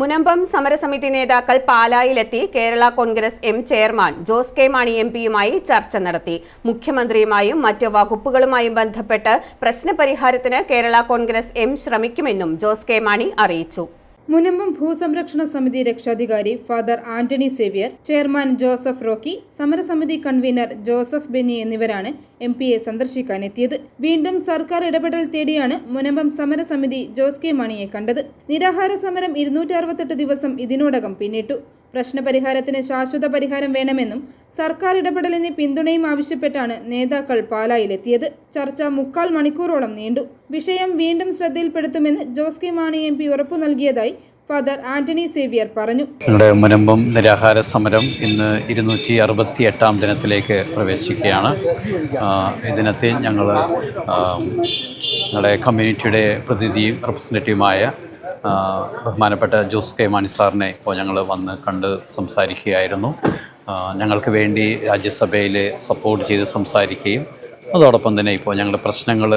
മുനമ്പം സമരസമിതി നേതാക്കൾ പാലായിലെത്തി Kerala Congress M chairman Jose K Mani M പിയുമായി ചർച്ച നടത്തി. മുഖ്യമന്ത്രിയുമായും മറ്റ് വകുപ്പുകളുമായും ബന്ധപ്പെട്ട് പ്രശ്നപരിഹാരത്തിന് കേരള കോൺഗ്രസ് എം ശ്രമിക്കുമെന്നും ജോസ് കെ മാണി അറിയിച്ചു. മുനമ്പം ഭൂസംരക്ഷണ സമിതി രക്ഷാധികാരി ഫാദർ ആന്റണി സേവ്യർ ചെയർമാൻ ജോസഫ് റോക്കി സമരസമിതി കൺവീനർ ജോസഫ് ബെന്നി എന്നിവരാണ് എം പിയെ സന്ദർശിക്കാനെത്തിയത്. വീണ്ടും സർക്കാർ ഇടപെടൽ തേടിയാണ് മുനമ്പം സമരസമിതി ജോസ് കെ മാണിയെ കണ്ടത്. നിരാഹാര സമരം ഇരുന്നൂറ്റി ദിവസം ഇതിനോടകം പിന്നിട്ടു. പ്രശ്നപരിഹാരത്തിന് ശാശ്വത പരിഹാരം വേണമെന്നും സർക്കാർ ഇടപെടലിന് പിന്തുണയും ആവശ്യപ്പെട്ടാണ് നേതാക്കൾ പാലായിലെത്തിയത്. ചർച്ച മുക്കാൽ മണിക്കൂറോളം നീണ്ടു. വിഷയം വീണ്ടും ശ്രദ്ധയിൽപ്പെടുത്തുമെന്ന് Jose K Mani M P ഉറപ്പു നൽകിയതായി ഫാദർ ആന്റണി സേവിയർ പറഞ്ഞു. നമ്മുടെ മുനമ്പം നിരാഹാര സമരം ഇന്ന് ഇരുന്നൂറ്റി അറുപത്തി എട്ടാം ദിനത്തിലേക്ക് പ്രവേശിക്കുകയാണ് ഇതിനകത്ത് ഞങ്ങൾ ഞങ്ങളുടെ കമ്മ്യൂണിറ്റിയുടെ പ്രതിനിധിയും റെപ്രസെന്റേറ്റീവുമായ ബഹുമാനപ്പെട്ട ജോസ് കെ മാണി സാറിനെ ഇപ്പോൾ ഞങ്ങൾ വന്ന് കണ്ട് സംസാരിക്കുകയായിരുന്നു. ഞങ്ങൾക്ക് വേണ്ടി രാജ്യസഭയിൽ സപ്പോർട്ട് ചെയ്ത് സംസാരിക്കുകയും അതോടൊപ്പം തന്നെ ഇപ്പോൾ ഞങ്ങളുടെ പ്രശ്നങ്ങൾ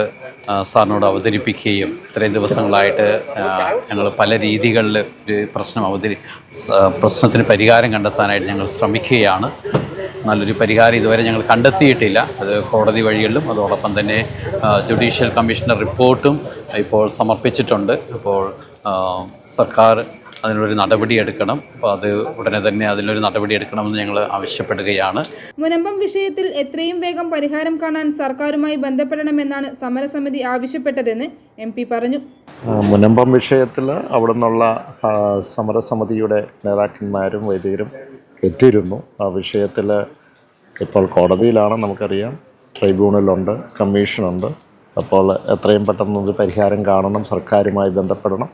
സാറിനോട് അവതരിപ്പിക്കുകയും ഇത്രയും ദിവസങ്ങളായിട്ട് ഞങ്ങൾ പല രീതികളിൽ ഒരു പ്രശ്നം അവതരി പ്രശ്നത്തിന് പരിഹാരം കണ്ടെത്താനായിട്ട് ഞങ്ങൾ ശ്രമിക്കുകയാണ്. നല്ലൊരു പരിഹാരം ഇതുവരെ ഞങ്ങൾ കണ്ടെത്തിയിട്ടില്ല. അത് കോടതി വഴികളിലും അതോടൊപ്പം തന്നെ ജുഡീഷ്യൽ കമ്മീഷണർ റിപ്പോർട്ടും ഇപ്പോൾ സമർപ്പിച്ചിട്ടുണ്ട്. അപ്പോൾ സർക്കാർ അതിനൊരു നടപടി എടുക്കണം. അപ്പോൾ അത് ഉടനെ തന്നെ അതിനൊരു നടപടി എടുക്കണമെന്ന് ഞങ്ങൾ ആവശ്യപ്പെടുകയാണ്. മുനമ്പം വിഷയത്തിൽ എത്രയും വേഗം പരിഹാരം കാണാൻ സർക്കാരുമായി ബന്ധപ്പെടണമെന്നാണ് സമരസമിതി ആവശ്യപ്പെട്ടതെന്ന് എം പി പറഞ്ഞു. മുനമ്പം വിഷയത്തിൽ അവിടെ നിന്നുള്ള സമരസമിതിയുടെ നേതാക്കന്മാരും വൈദികരും എത്തിയിരുന്നു. ആ വിഷയത്തിൽ ഇപ്പോൾ കോടതിയിലാണ് നമുക്കറിയാം. ട്രൈബ്യൂണലുണ്ട് കമ്മീഷനുണ്ട്. അപ്പോൾ എത്രയും പെട്ടെന്ന് ഒരു പരിഹാരം കാണണം സർക്കാരുമായി ബന്ധപ്പെടണം.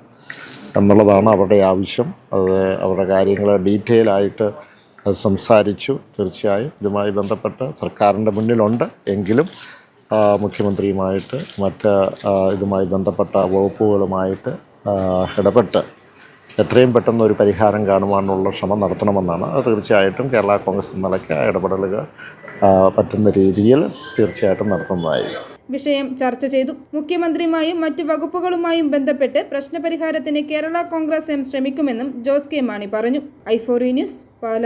എന്നുള്ളതാണ് അവരുടെ ആവശ്യം. അത് അവരുടെ കാര്യങ്ങൾ ഡീറ്റെയിൽ ആയിട്ട് സംസാരിച്ചു. തീർച്ചയായും ഇതുമായി ബന്ധപ്പെട്ട് സർക്കാരിന്റെ മുന്നിലുണ്ട്. എങ്കിലും മുഖ്യമന്ത്രിയുമായിട്ട് മറ്റ് ഇതുമായി ബന്ധപ്പെട്ട വകുപ്പുകളുമായിട്ട് ഇടപെട്ട് എത്രയും പെട്ടെന്ന് ഒരു പരിഹാരം കാണുവാനുള്ള ശ്രമം നടത്തണമെന്നാണ്. അത് തീർച്ചയായിട്ടും കേരള കോൺഗ്രസ് നിലയ്ക്ക് ഇടപെടലുകൾ പറ്റുന്ന രീതിയിൽ തീർച്ചയായിട്ടും നടത്തുന്നതായിരിക്കും. വിഷയം ചർച്ച ചെയ്തു. മുഖ്യമന്ത്രിയുമായും മറ്റു വകുപ്പുകളുമായും ബന്ധപ്പെട്ട് പ്രശ്നപരിഹാരത്തിന് കേരള കോൺഗ്രസ് എം ശ്രമിക്കുമെന്നും ജോസ് കെ മാണി പറഞ്ഞു. ഐഫോറി ന്യൂസ് പാല.